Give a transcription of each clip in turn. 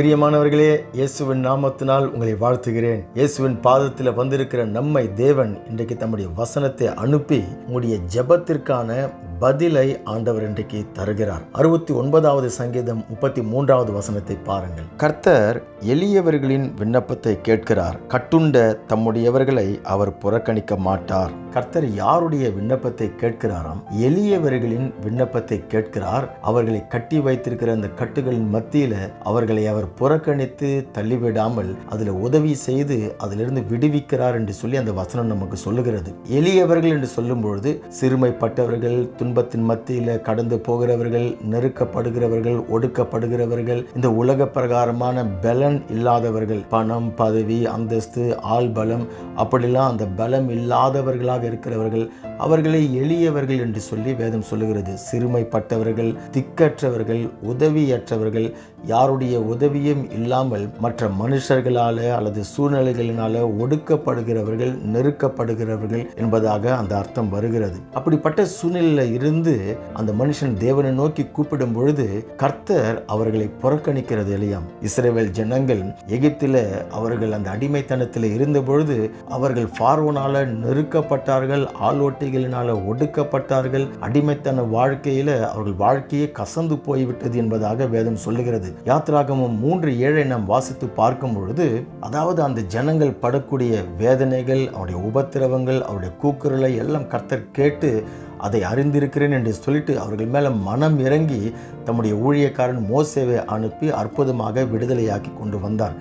பிரியமானவர்களே இயேசுவின் நாமத்தினால் உங்களை வாழ்த்துகிறேன். இயேசுவின் பாதத்தில் வந்திருக்கிற நம்மை தேவன் இன்றைக்கு தம்முடைய வசனத்தை அனுப்பி உங்களுடைய ஜெபத்திற்கான பதிலை ஆண்டவர் இன்றைக்கு தருகிறார். அறுபத்தி ஒன்பதாவது சங்கீதம் முப்பத்தி மூன்றாவது வசனத்தை பாருங்கள். கர்த்தர் எளியவர்களின் விண்ணப்பத்தை கேட்கிறார். கட்டுண்ட தம்முடையவர்களை அவர் புறக்கணிக்க மாட்டார். கர்த்தர் யாருடைய விண்ணப்பத்தை கேட்கிறாராம்? எளியவர்களின் விண்ணப்பத்தை கேட்கிறார். அவர்களை கட்டி வைத்திருக்கிற அந்த கட்டுகளின் மத்தியில அவர்களை அவர் புறக்கணித்து தள்ளிவிடாமல் அதுல உதவி செய்து அதிலிருந்து விடுவிக்கிறார் என்று சொல்லி அந்த வசனம் நமக்கு சொல்லுகிறது. எளியவர்கள் என்று சொல்லும் பொழுது சிறுமைப்பட்டவர்கள் துன்பத்தின் மத்தியில் கடந்து போகிறவர்கள் நெருக்கப்படுகிறவர்கள் ஒடுக்கப்படுகிறவர்கள் இந்த உலக பிரகாரமான பலன் இல்லாதவர்கள் பணம் பதவி அந்தஸ்து ஆள் பலம் அப்படிலாம் அந்த பலம் இல்லாதவர்களாக இருக்கிறவர்கள் அவர்களை எளியவர்கள் என்று சொல்லி வேதம் சொல்லுகிறது. சிறுமைப்பட்டவர்கள் திக்கற்றவர்கள் உதவியற்றவர்கள் யாருடைய உதவியும் இல்லாமல் மற்ற மனுஷர்களால அல்லது சூழ்நிலைகளினால ஒடுக்கப்படுகிறவர்கள் நெருக்கப்படுகிறவர்கள் என்பதாக அந்த அர்த்தம் வருகிறது. அப்படிப்பட்ட சூழ்நிலையில் இருந்து அந்த மனுஷன் தேவனை நோக்கி கூப்பிடும் பொழுது கர்த்தர் அவர்களை புறக்கணிக்கிறது இல்லையாம் இஸ்ரேல் ஜனங்கள் எகிப்தில அவர்கள் அந்த அடிமைத்தனத்தில் இருந்த பொழுது அவர்கள் பார்வோனால நெருக்கப்பட்டார்கள் ஆளோட்டிகளினால ஒடுக்கப்பட்டார்கள். அடிமைத்தன வாழ்க்கையில அவர்கள் வாழ்க்கையே கசந்து போய்விட்டது என்பதாக வேதம் சொல்லுகிறது. யாத்ராகமும் மூன்று ஏழை நாம் வாசித்து பார்க்கும் பொழுது அதாவது அந்த ஜனங்கள் படக்கூடிய வேதனைகள் அவருடைய உபத்திரவங்கள் அவருடைய கூக்குரலை எல்லாம் கர்த்தர் கேட்டு அதை அறிந்திருக்கிறேன் என்று சொல்லிட்டு அவர்கள் மேலே மனம் இறங்கி தம்முடைய ஊழியக்காரன் மோசேவை அனுப்பி அற்புதமாக விடுதலையாக்கி கொண்டு வந்தார்.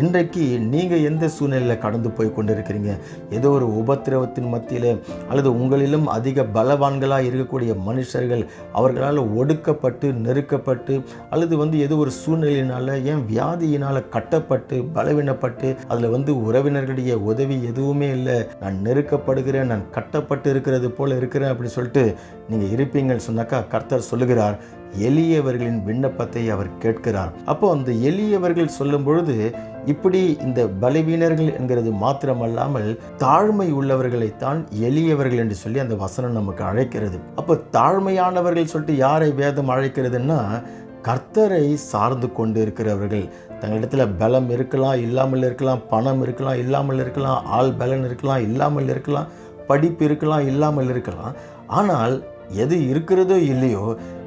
இன்றைக்கு நீங்கள் எந்த சூழ்நிலையில் கடந்து போய் கொண்டிருக்கிறீங்க? ஏதோ ஒரு உபத்திரவத்தின் மத்தியில் அல்லது உங்களிலும் அதிக பலவான்களாக இருக்கக்கூடிய மனுஷர்கள் அவர்களால் ஒடுக்கப்பட்டு நெருக்கப்பட்டு அல்லது வந்து ஏதோ ஒரு சூழ்நிலையினால் ஏன் வியாதியினால் கட்டப்பட்டு பலவீனப்பட்டு அதில் வந்து உறவினர்களுடைய உதவி எதுவுமே இல்லை. நான் நெருக்கப்படுகிறேன் நான் கட்டப்பட்டு இருக்கிறது போல் இருக்கிறேன் அப்படின்னு சொல்லிட்டு நீங்கள் இருப்பீங்கன்னு சொன்னாக்கா கர்த்தர் சொல்லுகிறார். எளியவர்களின் விண்ணப்பத்தை அவர் கேட்கிறார். அப்போ அந்த எளியவர்கள் சொல்லும் பொழுது இப்படி இந்த பலவீனர்கள் என்கிறது மாத்திரமல்லாமல் தாழ்மை உள்ளவர்களைத்தான் எளியவர்கள் என்று சொல்லி அந்த வசனம் நமக்கு அழைக்கிறது. அப்போ தாழ்மையானவர்கள் சொல்லிட்டு யாரை வேதம் அழைக்கிறதுன்னா கர்த்தரை சார்ந்து கொண்டு இருக்கிறவர்கள் தங்களிடத்தில் பலம் இருக்கலாம் இல்லாமல் இருக்கலாம் பணம் இருக்கலாம் இல்லாமல் இருக்கலாம் ஆள் பலன் இருக்கலாம் இல்லாமல் இருக்கலாம் படிப்பு இருக்கலாம் இல்லாமல் இருக்கலாம். ஆனால் எது இருக்கிறதோ இல்லையோ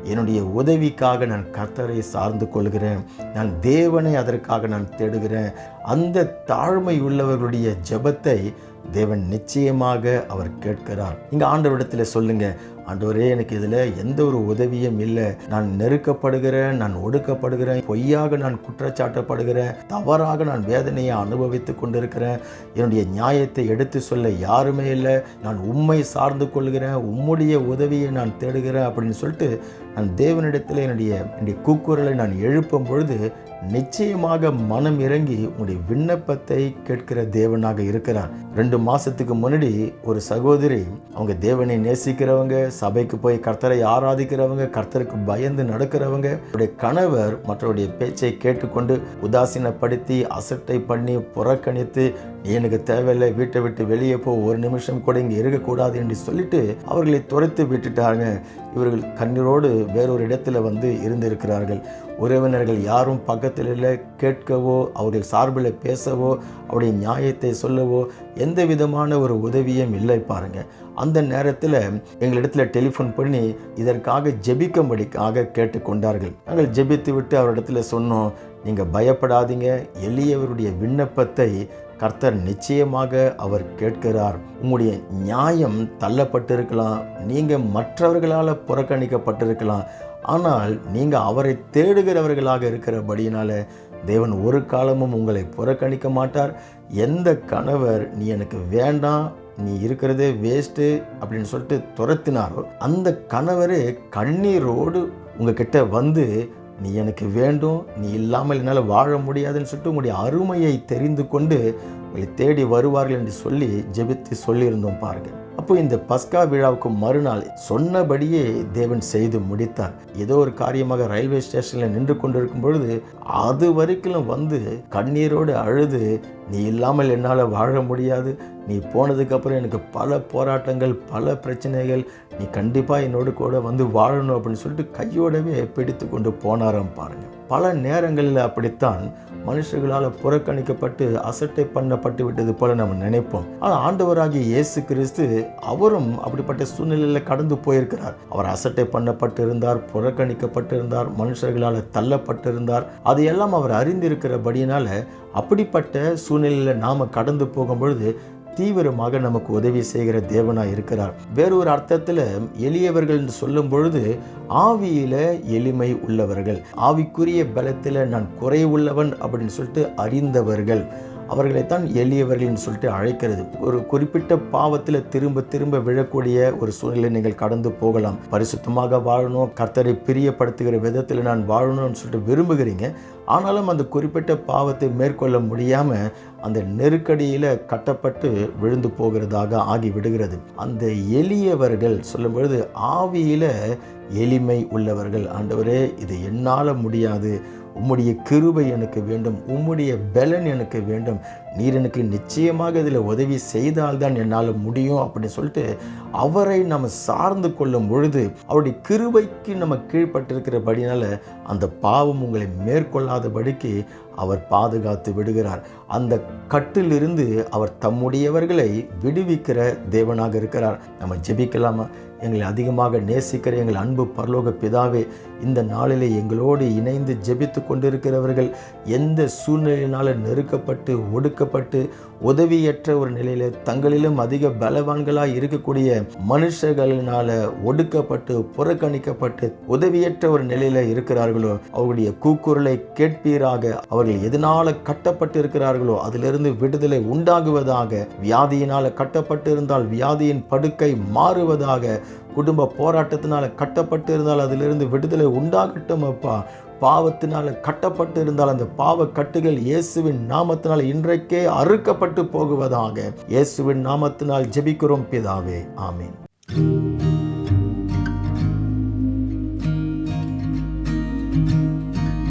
என்னுடைய உதவிக்காக நான் கர்த்தரை சார்ந்து கொள்கிறேன். நான் தேவனை அதற்காக நான் தேடுகிறேன். அந்த தாழ்மை உள்ளவர்களுடைய ஜெபத்தை தேவன் நிச்சயமாக அவர் கேட்கிறார். இங்க ஆண்டவரிடத்தில் சொல்லுங்க ஆண்டவரே எனக்கு இதில் எந்த ஒரு உதவியும் இல்லை. நான் நெருக்கப்படுகிறேன் நான் ஒடுக்கப்படுகிறேன் பொய்யாக நான் குற்றச்சாட்டப்படுகிறேன் தவறாக நான் வேதனையை அனுபவித்து கொண்டிருக்கிறேன். என்னுடைய நியாயத்தை எடுத்து சொல்ல யாருமே இல்லை. நான் உண்மை சார்ந்து கொள்கிறேன் உம்முடைய உதவியை நான் தேடுகிறேன் அப்படின்னு சொல்லிட்டு நான் தேவனிடத்தில் என்னுடைய என்னுடைய கூக்குரலை நான் எழுப்பும் பொழுது நிச்சயமாக மனம் இறங்கி உங்களுடைய விண்ணப்பத்தை கேட்கிற தேவனாக இருக்கிறார். ரெண்டு மாசத்துக்கு முன்னாடி ஒரு சகோதரி அவங்க தேவனை நேசிக்கிறவங்க சபைக்கு போய் கர்த்தரை ஆராதிக்கிறவங்க கர்த்தருக்கு பயந்து நடக்கிறவங்க அவருடைய கணவர் மற்றவருடைய பேச்சை கேட்டுக்கொண்டு உதாசீனப்படுத்தி அசட்டை பண்ணி புறக்கணித்து நீ எனக்கு தேவையில்லை வீட்டை விட்டு வெளியே போ ஒரு நிமிஷம் கூட இங்கே இருக்கக்கூடாது என்று சொல்லிட்டு அவர்களை துரைத்து விட்டுட்டாங்க. இவர்கள் கண்ணீரோடு வேறொரு இடத்துல வந்து இருந்திருக்கிறார்கள். உறவினர்கள் யாரும் பக்கத்தில் இல்லை கேட்கவோ அவர்கள் சார்பில் பேசவோ அவருடைய நியாயத்தை சொல்லவோ எந்த விதமான ஒரு உதவியும் இல்லை பாருங்க. அந்த நேரத்தில் எங்களிடத்தில் டெலிஃபோன் பண்ணி இதற்காக ஜெபிக்கும்படிக்காக கேட்டுக்கொண்டார்கள். நாங்கள் ஜெபித்து விட்டு அவரிடத்துல சொன்னோம் நீங்கள் பயப்படாதீங்க எளியவருடைய விண்ணப்பத்தை கர்த்தர் நிச்சயமாக அவர் கேட்கிறார். உங்களுடைய நியாயம் தள்ளப்பட்டிருக்கலாம் நீங்கள் மற்றவர்களால் புறக்கணிக்கப்பட்டிருக்கலாம் ஆனால் நீங்கள் அவரை தேடுகிறவர்களாக இருக்கிறபடியினால தேவன் ஒரு காலமும் உங்களை புறக்கணிக்க மாட்டார். எந்த கணவர் நீ எனக்கு வேண்டாம் நீ இருக்கிறதே வேஸ்ட்டு அப்படின்னு சொல்லிட்டு துரத்தினாரோ அந்த கணவரே கண்ணீரோடு உங்ககிட்ட வந்து நீ எனக்கு வேண்டும் நீ இல்லாமல் என்னால் வாழ முடியாதுன்னு சொல்லிட்டு உங்களுடைய அருமையை தெரிந்து கொண்டு உங்களை தேடி வருவார்கள் என்று சொல்லி ஜெபித்து சொல்லியிருந்தோம் பாருங்கள் அப்போ இந்த பஸ்கா விழாவுக்கு மறுநாள் சொன்னபடியே தேவன் செய்து முடித்தார். ஏதோ ஒரு காரியமாக ரயில்வே ஸ்டேஷனில் நின்று கொண்டிருக்கும் பொழுது அது வரைக்கும் வந்து கண்ணீரோடு அழுது நீ இல்லாமல் என்னால் வாழ முடியாது. நீ போனதுக்கப்புறம் எனக்கு பல போராட்டங்கள் பல பிரச்சனைகள் நீ கண்டிப்பாக என்னோடு கூட வந்து வாழணும் அப்படின்னு சொல்லிட்டு கையோடவே பிடித்து கொண்டு போனாராம் பாருங்கள் பல நேரங்களில் அப்படித்தான் மனுஷர்களால் புறக்கணிக்கப்பட்டு அசட்டை பண்ணப்பட்டு விட்டது போல நம்ம நினைப்போம். ஆனால் ஆண்டவராகிய இயேசு கிறிஸ்து அவரும் அப்படிப்பட்ட சூழ்நிலையில் கடந்து போயிருக்கிறார். அவர் அசட்டை பண்ணப்பட்டு இருந்தார் புறக்கணிக்கப்பட்டு இருந்தார் மனுஷர்களால் தள்ளப்பட்டிருந்தார். அதையெல்லாம் அவர் அறிந்திருக்கிறபடியினால அப்படிப்பட்ட சூழ்நிலையில் நாம் கடந்து போகும்பொழுது தீவிரமாக நமக்கு உதவி செய்கிற தேவனாக இருக்கிறார். வேறொரு அர்த்தத்தில் எளியவர்கள் என்று சொல்லும் பொழுது ஆவியில எளிமை உள்ளவர்கள் ஆவிக்குரிய பலத்தில் நான் குறை உள்ளவன் அப்படின்னு சொல்லிட்டு அறிந்தவர்கள். அவர்களைத்தான் எளியவர்கள்னு சொல்லிட்டு அழைக்கிறது. ஒரு குறிப்பிட்ட பாவத்தில் திரும்ப திரும்ப விழக்கூடிய ஒரு சூழ்நிலை நீங்கள் கடந்து போகலாம். பரிசுத்தமாக வாழணும் கர்த்தரை பிரியப்படுத்துகிற விதத்தில் நான் வாழணும்னு சொல்லிட்டு விரும்புகிறீங்க. ஆனாலும் அந்த குறிப்பிட்ட பாவத்தை மேற்கொள்ள முடியாமல் அந்த நெருக்கடியில் கட்டப்பட்டு விழுந்து போகிறதாக ஆகிவிடுகிறது அந்த எளியவர்கள் சொல்லும்பொழுது ஆவியில் எளிமை உள்ளவர்கள். ஆண்டவரே இது என்னால் முடியாது. உம்முடைய கிருபை எனக்கு வேண்டும் உம்முடைய பலன் எனக்கு வேண்டும். நீர் எனக்கு நிச்சயமாக இதில் உதவி செய்தால்தான் என்னால் முடியும் அப்படின்னு சொல்லிட்டு அவரை நம்ம சார்ந்து கொள்ளும் பொழுது அவருடைய கிருபைக்கு நம்ம கீழ்பட்டிருக்கிறபடினால அந்த பாவம் உங்களை மேற்கொள்ளாதபடிக்கு அவர் பாதுகாத்து விடுகிறார். அந்த கட்டிலிருந்து அவர் தம்முடையவர்களை விடுவிக்கிற தேவனாக இருக்கிறார். நம்ம ஜெபிக்கலாமா? எங்களை அதிகமாக நேசிக்கிற எங்கள் அன்பு பரலோக பிதாவே இந்த நாளிலே எங்களோடு இணைந்து ஜெபித்து கொண்டிருக்கிறவர்கள் எந்த சூழ்நிலையினால் நெருக்கப்பட்டு ஒடுக்கப்பட்டு உதவியற்ற ஒரு நிலையில் தங்களிலும் அதிக பலவான்களாக இருக்கக்கூடிய மனுஷர்களினால ஒடுக்கப்பட்டு புறக்கணிக்கப்பட்டு உதவியற்ற ஒரு நிலையில் இருக்கிறார்களோ அவர்களுடைய கூக்குரலை கேட்பீராக. அவர்கள் எதனால கட்டப்பட்டு இருக்கிறார்களோ அதிலிருந்து விடுதலை உண்டாகுவதாக வியாதியினால் கட்டப்பட்டு இருந்தால் வியாதியின் படுக்கை மாறுவதாக குடும்ப போராட்டத்தினால கட்டப்பட்டு இருந்தால் அதிலிருந்து விடுதலை விடுதலை உண்டாகட்டும் அப்பா பாவத்தினால் கட்டப்பட்டு இருந்தால் அந்த பாவ கட்டுகள் இயேசுவின் நாமத்தினால் இன்றைக்கே அறுக்கப்பட்டு போகுவதாக. இயேசுவின் நாமத்தினால் ஜெபிக்கிறோம் பிதாவே. ஆமீன்.